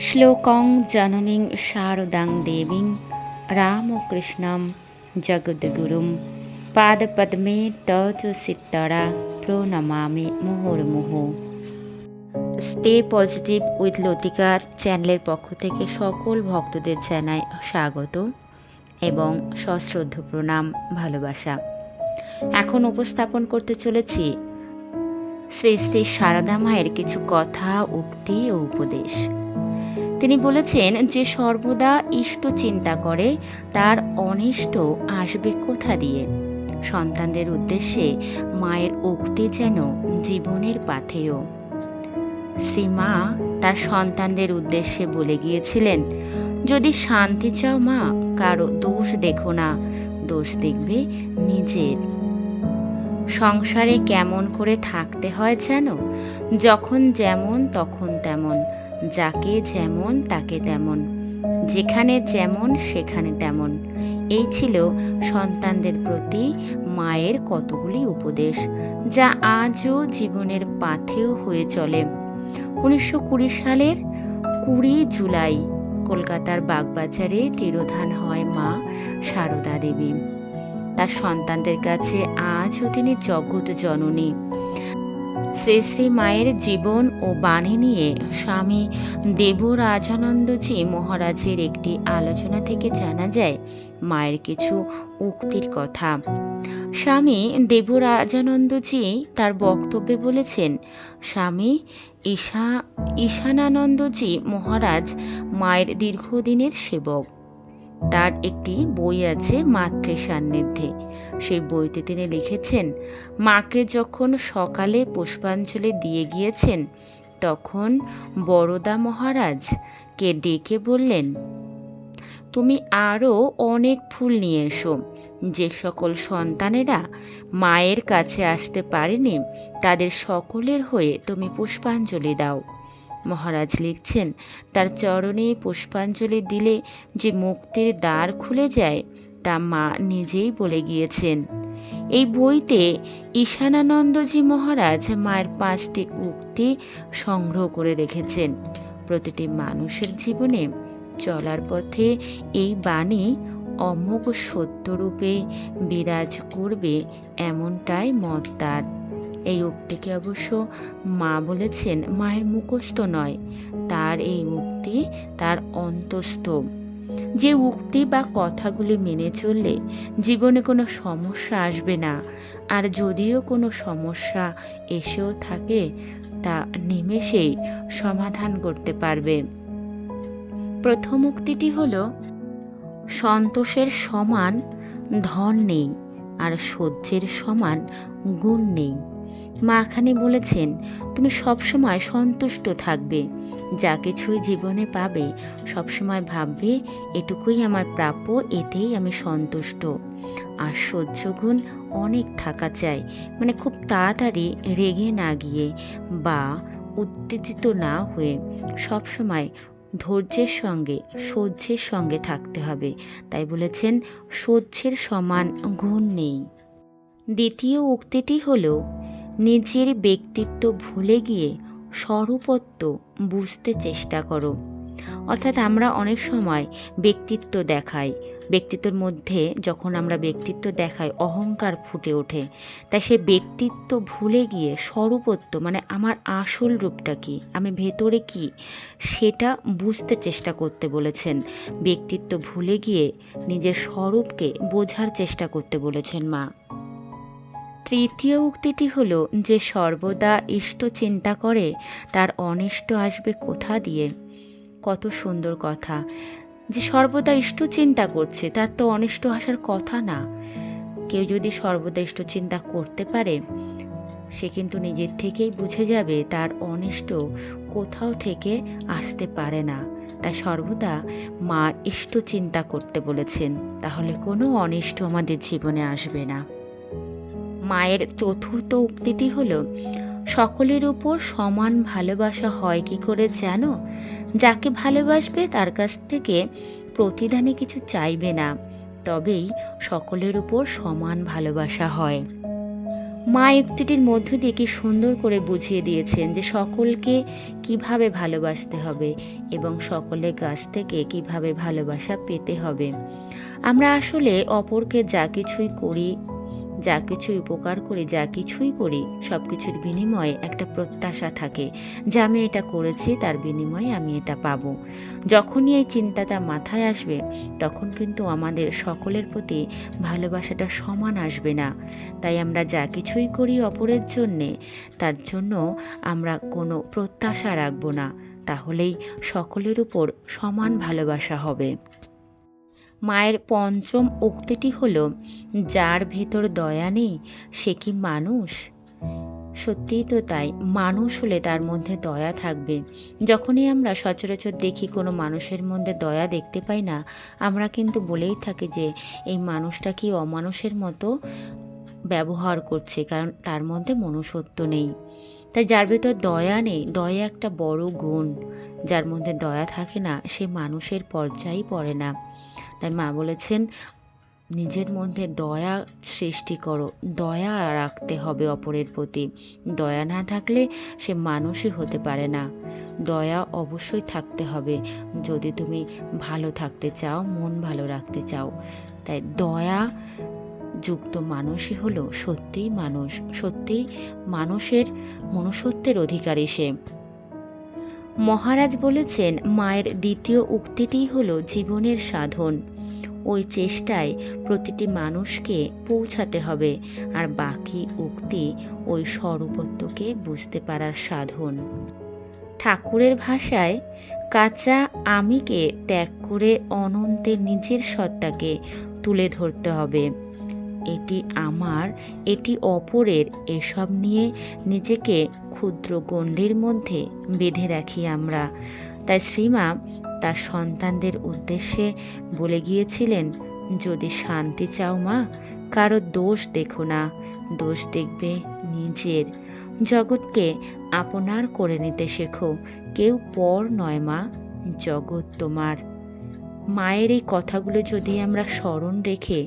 শ্লোকং জননীং শারদাং দেবীং রামকৃষ্ণম জগদ্গুরুম পাদপদ্মে সিত্তরা প্রণমামি মুহুর্মুহ স্টে পজিটিভ উইথ লতিকা চ্যানেলের পক্ষ থেকে সকল ভক্তদের জানাই স্বাগত এবং সশ্রদ্ধ প্রণাম, ভালোবাসা। এখন উপস্থাপন করতে চলেছি শ্রী শ্রী সারদা মায়ের কিছু কথা, উক্তি ও উপদেশ। তিনি বলেছেন যে সর্বদা ইষ্ট চিন্তা করে, তার অনিষ্ট আসবে কোথা দিয়ে? সন্তানদের উদ্দেশ্যে মায়ের উক্তি যেন জীবনের পাথেয়। শ্রীমা তার সন্তানদের উদ্দেশ্যে বলে গিয়েছিলেন, যদি শান্তি চাও মা, কারও দোষ দেখো না, দোষ দেখবে নিজের। সংসারে কেমন করে থাকতে হয় যেন, যখন যেমন, তখন তেমন। যাকে যেমন, তাকে তেমন। যেখানে যেমন, সেখানে তেমন। এই ছিল সন্তানদের প্রতি মায়ের কতগুলি উপদেশ, যা আজও জীবনের পাথেও হয়ে চলে। উনিশশো কুড়ি সালের কুড়ি জুলাই কলকাতার বাগবাজারে তিরোধান হয় মা সারদা দেবী। তার সন্তানদের কাছে আজও তিনি জগৎ জননী। শ্রী শ্রী মায়ের জীবন ও বাণী নিয়ে স্বামী দেব রাজানন্দজি মহারাজের একটি আলোচনা থেকে জানা যায় মায়ের কিছু উক্তির কথা। স্বামী দেব রাজানন্দজি তার বক্তব্যে বলেছেন, স্বামী, ঈশা, ঈশানানন্দজি মহারাজ মায়ের দীর্ঘদিনের সেবক। তার একটি বই আছে মাতৃ সান্নিধ্যে সেই বইতে তিনি লিখেছেন, মাকে যখন সকালে পুষ্পাঞ্জলি দিয়ে গিয়েছেন, তখন বরদা মহারাজকে ডেকে বললেন, তুমি আরও অনেক ফুল নিয়ে এসো। যে সকল সন্তানেরা মায়ের কাছে আসতে পারেনি, তাদের সকলের হয়ে তুমি পুষ্পাঞ্জলি দাও। মহারাজ লিখছেন, তার চরণে পুষ্পাঞ্জলি দিলে যে মুক্তির দ্বার খুলে যায় তা মা নিজেই বলে গিয়েছেন। এই বইতে ঈশানানন্দজি মহারাজ মায়ের পাঁচটি উক্তি সংগ্রহ করে রেখেছেন। প্রতিটি মানুষের জীবনে চলার পথে এই বাণী অমোঘ সত্যরূপে বিরাজ করবে এমনটাই মত তার। এই উক্তিকে অবশ্য মা বলেছেন মায়ের মুখস্থ নয়, তার এই উক্তি তার অন্তস্থ। যে উক্তি বা কথাগুলি মেনে চললে জীবনে কোনো সমস্যা আসবে না। আর যদিও কোনো সমস্যা এসেও থাকে, তা নিমেষেই সমাধান করতে পারবে। প্রথম উক্তিটি হল, সন্তোষের সমান ধন নেই, আর সহ্যের সমান গুণ নেই। মাখানি বলেছেন, তুমি সবসময় সন্তুষ্ট থাকবে। যা কিছুই জীবনে পাবে, সবসময় ভাববে, এটুকুই আমার প্রাপ্য, এতেই আমি সন্তুষ্ট। আর সহ্য গুণ অনেক থাকা চাই। মানে খুব তাড়াতাড়ি রেগে না গিয়ে বা উত্তেজিত না হয়ে সবসময় ধৈর্যের সঙ্গে, সহ্যের সঙ্গে থাকতে হবে। তাই বলেছেন, সহ্যের সমান গুণ নেই। দ্বিতীয় উক্তিটি হলো নিজের ব্যক্তিত্ব ভুলে গিয়ে স্বরূপত্ব বুঝতে চেষ্টা করো। অর্থাৎ আমরা অনেক সময় ব্যক্তিত্ব দেখাই। ব্যক্তিত্বের মধ্যে যখন আমরা ব্যক্তিত্ব দেখাই, অহংকার ফুটে ওঠে। তাই সে ব্যক্তিত্ব ভুলে গিয়ে স্বরূপত্ব মানে আমার আসল রূপটা কি, আমি ভেতরে কি, সেটা বুঝতে চেষ্টা করতে বলেছেন। ব্যক্তিত্ব ভুলে গিয়ে নিজের স্বরূপকে বোঝার চেষ্টা করতে বলেছেন মা। তৃতীয় উক্তিটি হল, যে সর্বদা ইষ্ট চিন্তা করে, তার অনিষ্ট আসবে কোথা দিয়ে? কত সুন্দর কথা। যে সর্বদা ইষ্ট চিন্তা করছে, তার তো অনিষ্ট আসার কথা না। কেউ যদি সর্বদা ইষ্ট চিন্তা করতে পারে, সে কিন্তু নিজের থেকেই বুঝে যাবে, তার অনিষ্ট কোথাও থেকে আসতে পারে না। তাই সর্বদা মা ইষ্ট চিন্তা করতে বলেছেন, তাহলে কোনো অনিষ্ট আমাদের জীবনে আসবে না। মায়ের চতুর্থ উক্তিটি হল, সকলের উপর সমান ভালোবাসা হয় কি করে জানো? যাকে ভালোবাসবে তার কাছ থেকে প্রতিদানে কিছু চাইবে না। তবেই সকলের উপর সমান ভালোবাসা হয়। মা উক্তিটির মধ্য দিয়ে কি সুন্দর করে বুঝিয়ে দিয়েছেন যে সকলকে কীভাবে ভালোবাসতে হবে এবং সকলের কাছ থেকে কীভাবে ভালোবাসা পেতে হবে। আমরা আসলে অপরকে যা কিছুই করি যা কিছুই উপকার করি, যা কিছুই করি, সব কিছুর বিনিময়ে একটা প্রত্যাশা থাকে যে আমি এটা করেছি, তার বিনিময়ে আমি এটা পাবো। যখনই এই চিন্তাটা মাথায় আসবে, তখন কিন্তু আমাদের সকলের প্রতি ভালোবাসাটা সমান আসবে না। তাই আমরা যা কিছুই করি অপরের জন্যে, তার জন্য আমরা কোনো প্রত্যাশা রাখব না। তাহলেই সকলের উপর সমান ভালোবাসা হবে। মায়ের পঞ্চম উক্তিটি হল, যার ভেতর দয়া নেই, সে কি মানুষ? সত্যিই তো তাই, মানুষ হলে তার মধ্যে দয়া থাকবে। যখনই আমরা সচরাচর দেখি কোনো মানুষের মধ্যে দয়া দেখতে পাই না, আমরা কিন্তু বলেই থাকি যে, এই মানুষটা কি অমানুষের মতো ব্যবহার করছে? কারণ তার মধ্যে মনুষ্যত্ব নেই। তাই যার ভেতর দয়া নেই, দয়া একটা বড় গুণ। যার মধ্যে দয়া থাকে না, সে মানুষের পর্যায়েই পড়ে না। তাই মা বলেছেন, নিজের মধ্যে দয়া সৃষ্টি করো, দয়া রাখতে হবে অপরের প্রতি। দয়া না থাকলে সে মানুষই হতে পারে না। দয়া অবশ্যই থাকতে হবে। যদি তুমি ভালো থাকতে চাও, মন ভালো রাখতে চাও, তাই দয়া যুক্ত মানুষই হলো সত্যিই মানুষ। সত্যিই মানুষের মনুষ্যত্বের অধিকারী সে। মহারাজ বলেছেন, মায়ের দ্বিতীয় উক্তিটিই হল জীবনের সাধন। ওই চেষ্টায় প্রতিটি মানুষকে পৌঁছাতে হবে, আর বাকি উক্তি ওই স্বরূপত্বকে বুঝতে পারার সাধন। ঠাকুরের ভাষায়, কাঁচা আমিকে ত্যাগ করে অনন্তে নিজের সত্তাকে তুলে ধরতে হবে। এটি আমার, এটি অপরের, এসব নিয়ে নিজেকে ক্ষুদ্র গণ্ডির মধ্যে বেঁধে রাখি আমরা। তাই শ্রীমা তার সন্তানদের উদ্দেশ্যে বলে গিয়েছিলেন, যদি শান্তি চাও মা, কারও দোষ দেখো না। দোষ দেখবে নিজের। জগৎকে আপনার করে নিতে শেখো। কেউ পর নয় মা, জগৎ তোমার। মায়ের এই কথাগুলো যদি আমরা স্মরণ রেখে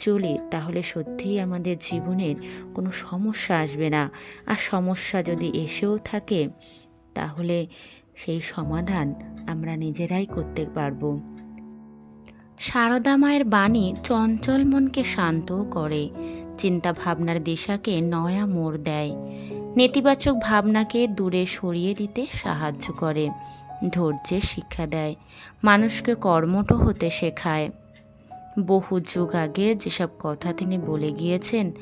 চলি, তাহলে সত্যিই আমাদের জীবনের কোনো সমস্যা আসবে না। আর সমস্যা যদি এসেও থাকে, তাহলে সেই সমাধান আমরা নিজেরাই করতে পারব। সারদা মায়ের বাণী চঞ্চল মনকে শান্তও করে চিন্তা ভাবনার দিশাকে নয়া মোড় দেয়। নেতিবাচক ভাবনাকে দূরে সরিয়ে দিতে সাহায্য করে, ধৈর্যের শিক্ষা দেয়। মানুষকে কর্মঠ হতে শেখায়। বহু যুগ আগে যেসব কথা তিনি বলে গিয়েছেন,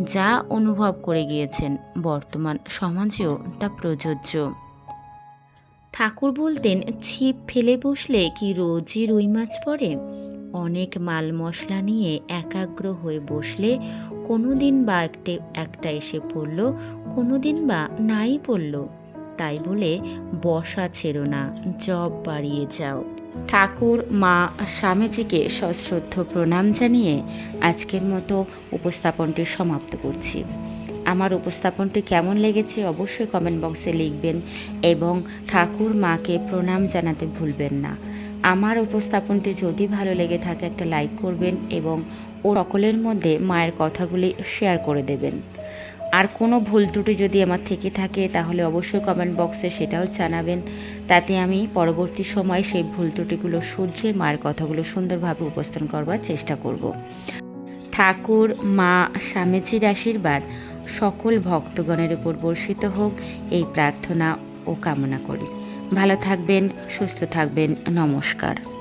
যা অনুভব করে গিয়েছেন, বর্তমান সমাজেও তা প্রযোজ্য। ঠাকুর বলতেন, ছিপ ফেলে বসলে কি রোজই রুই মাছ পড়ে? অনেক মাল মশলা নিয়ে একাগ্র হয়ে বসলে কোনো দিন বা একটে, একটা এসে পড়ল কোনো দিন বা নাই পড়ল। তাই বলে, বসা ছেড়ো না, জব বাড়িয়ে যাও। ঠাকুর, মা স্বামীজিকে সশ্রদ্ধ প্রণাম জানিয়ে আজকের মতো উপস্থাপনটি সমাপ্ত করছি। আমার উপস্থাপনটি কেমন লেগেছে অবশ্যই কমেন্ট বক্সে লিখবেন এবং ঠাকুর, মাকে প্রণাম জানাতে ভুলবেন না। আমার উপস্থাপনটি যদি ভালো লেগে থাকে একটা লাইক করবেন এবং ও সকলের মধ্যে মায়ের কথাগুলি শেয়ার করে দেবেন। আর কোনো ভুল ত্রুটি যদি আমার থেকে থাকে, তাহলে অবশ্যই কমেন্ট বক্সে সেটাও জানাবেন। তাতে আমি পরবর্তী সময় সেই ভুল ত্রুটিগুলো শুধরে মার কথাগুলো সুন্দরভাবে উপস্থাপন করবার চেষ্টা করব। ঠাকুর, মা, স্বামীজির আশীর্বাদ, সকল ভক্তগণের উপর বর্ষিত হোক, এই প্রার্থনা ও কামনা করি। ভালো থাকবেন, সুস্থ থাকবেন, নমস্কার।